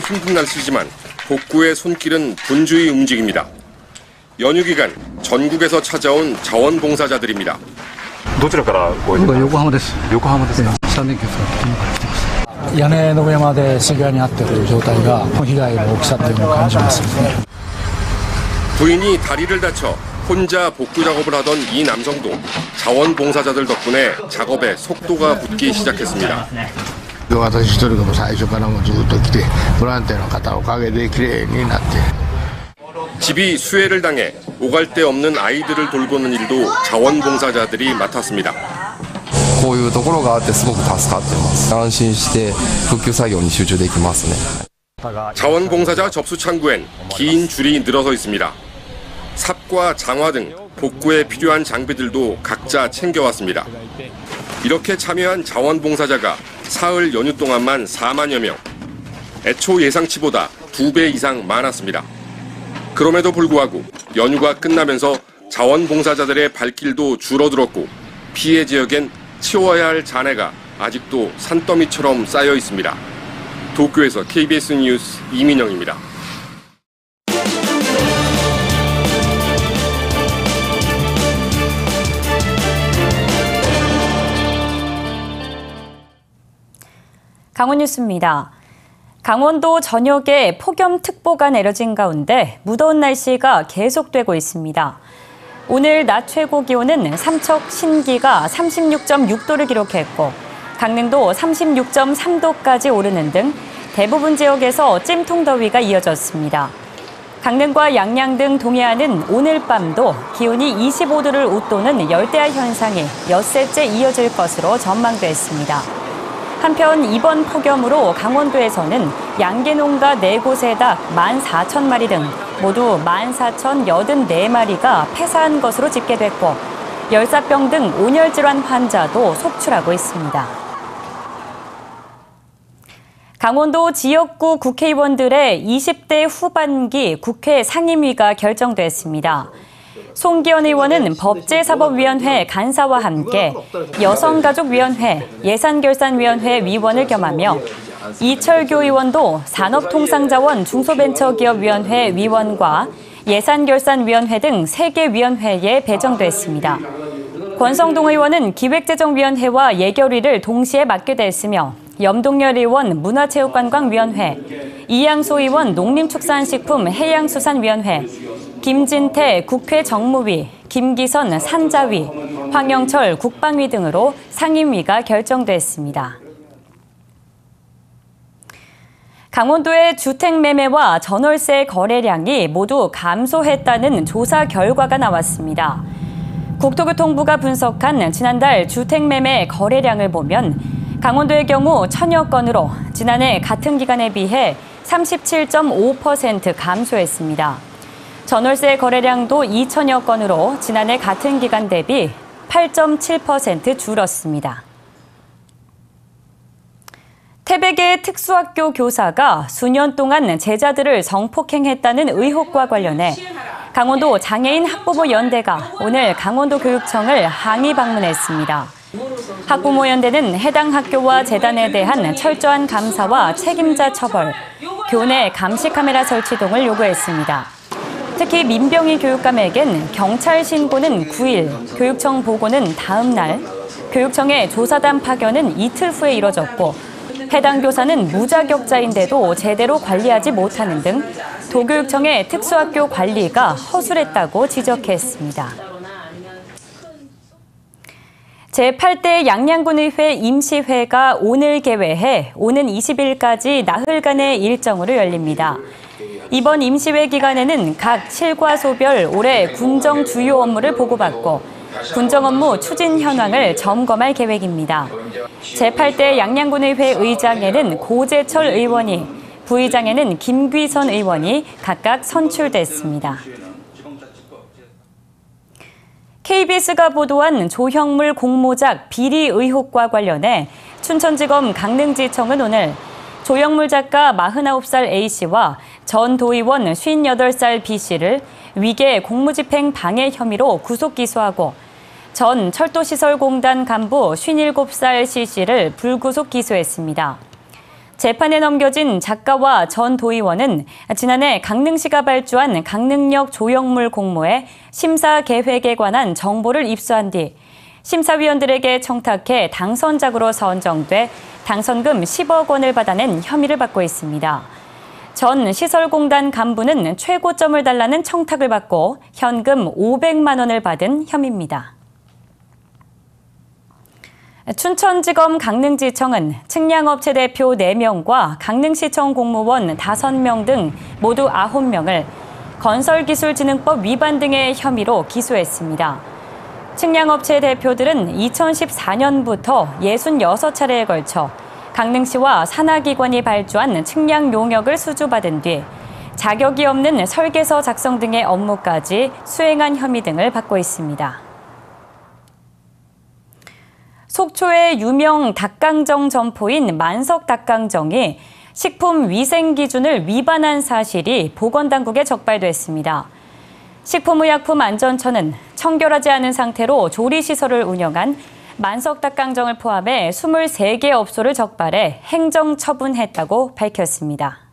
힘든 날씨지만 복구의 손길은 분주히 움직입니다. 연휴 기간 전국에서 찾아온 자원봉사자들입니다. どちらからご僕は横浜です。横浜ですか3連休使って今から来てます。屋根の上まで水害に遭っている状態が、被害の大きさっていうのを感じますよね。 부인이 다리를 다쳐 혼자 복구 작업을 하던 이 남성도 자원봉사자들 덕분에 작업에 속도가 붙기 시작했습니다. 私一人でも最初からもずっと来てボランティアの方のおかげで綺麗になって 집이 수해를 당해 오갈 데 없는 아이들을 돌보는 일도 자원봉사자들이 맡았습니다. こういうところがあってすごく助かってます安心して復旧作業に集中できますね 자원봉사자 접수 창구엔 긴 줄이 늘어서 있습니다. 삽과 장화 등 복구에 필요한 장비들도 각자 챙겨왔습니다. 이렇게 참여한 자원봉사자가 사흘 연휴 동안만 4만여 명. 애초 예상치보다 두배 이상 많았습니다. 그럼에도 불구하고 연휴가 끝나면서 자원봉사자들의 발길도 줄어들었고 피해 지역엔 치워야 할 잔해가 아직도 산더미처럼 쌓여 있습니다. 도쿄에서 KBS 뉴스 이민영입니다. 강원 뉴스입니다. 강원도 전역에 폭염특보가 내려진 가운데 무더운 날씨가 계속되고 있습니다. 오늘 낮 최고 기온은 삼척 신기가 36.6도를 기록했고 강릉도 36.3도까지 오르는 등 대부분 지역에서 찜통 더위가 이어졌습니다. 강릉과 양양 등 동해안은 오늘 밤도 기온이 25도를 웃도는 열대야 현상이 엿새째 이어질 것으로 전망됐습니다. 한편 이번 폭염으로 강원도에서는 양계농가 4곳에 닭 14,000마리 등 모두 14,084마리가 폐사한 것으로 집계됐고 열사병 등 온열질환 환자도 속출하고 있습니다. 강원도 지역구 국회의원들의 20대 후반기 국회 상임위가 결정됐습니다. 송기현 의원은 법제사법위원회 간사와 함께 여성가족위원회, 예산결산위원회 위원을 겸하며 이철교 의원도 산업통상자원 중소벤처기업위원회 위원과 예산결산위원회 등 3개 위원회에 배정됐습니다. 권성동 의원은 기획재정위원회와 예결위를 동시에 맡게 됐으며 염동열 의원 문화체육관광위원회, 이양소 의원 농림축산식품 해양수산위원회, 김진태 국회 정무위, 김기선 산자위, 황영철 국방위 등으로 상임위가 결정됐습니다. 강원도의 주택 매매와 전월세 거래량이 모두 감소했다는 조사 결과가 나왔습니다. 국토교통부가 분석한 지난달 주택 매매 거래량을 보면 강원도의 경우 천여 건으로 지난해 같은 기간에 비해 37.5% 감소했습니다. 전월세 거래량도 2천여 건으로 지난해 같은 기간 대비 8.7% 줄었습니다. 태백의 특수학교 교사가 수년 동안 제자들을 성폭행했다는 의혹과 관련해 강원도 장애인 학부모 연대가 오늘 강원도 교육청을 항의 방문했습니다. 학부모 연대는 해당 학교와 재단에 대한 철저한 감사와 책임자 처벌, 교내 감시 카메라 설치 등을 요구했습니다. 특히 민병희 교육감에겐 경찰 신고는 9일, 교육청 보고는 다음 날, 교육청의 조사단 파견은 이틀 후에 이뤄졌고 해당 교사는 무자격자인데도 제대로 관리하지 못하는 등 도교육청의 특수학교 관리가 허술했다고 지적했습니다. 제8대 양양군의회 임시회가 오늘 개회해 오는 20일까지 나흘간의 일정으로 열립니다. 이번 임시회 기간에는 각 실과소별 올해 군정 주요 업무를 보고받고 군정 업무 추진 현황을 점검할 계획입니다. 제8대 양양군의회 의장에는 고재철 의원이, 부의장에는 김귀선 의원이 각각 선출됐습니다. KBS가 보도한 조형물 공모작 비리 의혹과 관련해 춘천지검 강릉지청은 오늘 조형물 작가 49살 A씨와 전 도의원 58살 B씨를 위계 공무집행 방해 혐의로 구속 기소하고 전 철도시설공단 간부 57살 C씨를 불구속 기소했습니다. 재판에 넘겨진 작가와 전 도의원은 지난해 강릉시가 발주한 강릉역 조형물 공모에 심사 계획에 관한 정보를 입수한 뒤 심사위원들에게 청탁해 당선작으로 선정돼 당선금 10억 원을 받아낸 혐의를 받고 있습니다. 전 시설공단 간부는 최고점을 달라는 청탁을 받고 현금 500만 원을 받은 혐의입니다. 춘천지검 강릉지청은 측량업체 대표 4명과 강릉시청 공무원 5명 등 모두 9명을 건설기술진흥법 위반 등의 혐의로 기소했습니다. 측량업체 대표들은 2014년부터 66차례에 걸쳐 강릉시와 산하기관이 발주한 측량 용역을 수주받은 뒤 자격이 없는 설계서 작성 등의 업무까지 수행한 혐의 등을 받고 있습니다. 속초의 유명 닭강정 점포인 만석 닭강정이 식품 위생 기준을 위반한 사실이 보건당국에 적발됐습니다. 식품의약품안전처는 청결하지 않은 상태로 조리시설을 운영한 만석 닭강정을 포함해 23개 업소를 적발해 행정 처분했다고 밝혔습니다.